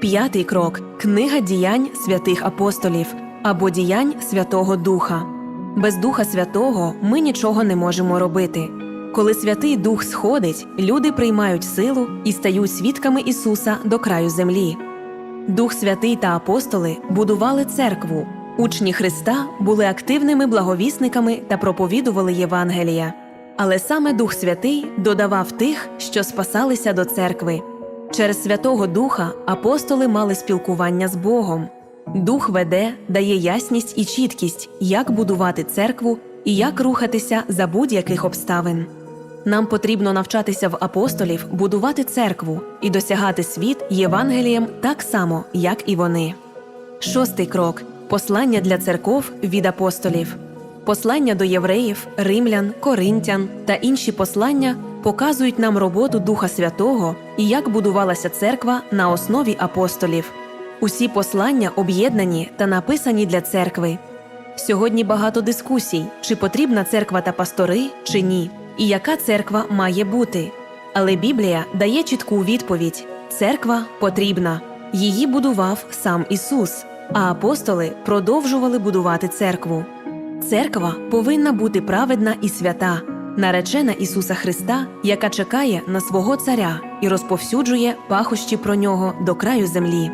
П'ятий крок книга діянь святих апостолів або діянь Святого Духа. Без Духа Святого ми нічого не можемо робити. Коли Святий Дух сходить, люди приймають силу і стають свідками Ісуса до краю землі. Дух Святий та апостоли будували церкву. Учні Христа були активними благовісниками та проповідували Євангелія. Але саме Дух Святий додавав тих, що спасалися до церкви. Через Святого Духа апостоли мали спілкування з Богом. Дух веде, дає ясність і чіткість, як будувати церкву і як рухатися за будь-яких обставин. Нам потрібно навчатися в апостолів будувати церкву і досягати світ Євангелієм так само, як і вони. Шостий крок послання для церков від апостолів. Послання до євреїв, римлян, коринтян та інші послання показують нам роботу Духа Святого і як будувалася церква на основі апостолів. Усі послання об'єднані та написані для церкви. Сьогодні багато дискусій, чи потрібна церква та пастори, чи ні, і яка церква має бути. Але Біблія дає чітку відповідь: церква потрібна. Її будував сам Ісус, а апостоли продовжували будувати церкву. Церква повинна бути праведна і свята, наречена Ісуса Христа, яка чекає на свого Царя і розповсюджує пахощі про нього до краю землі.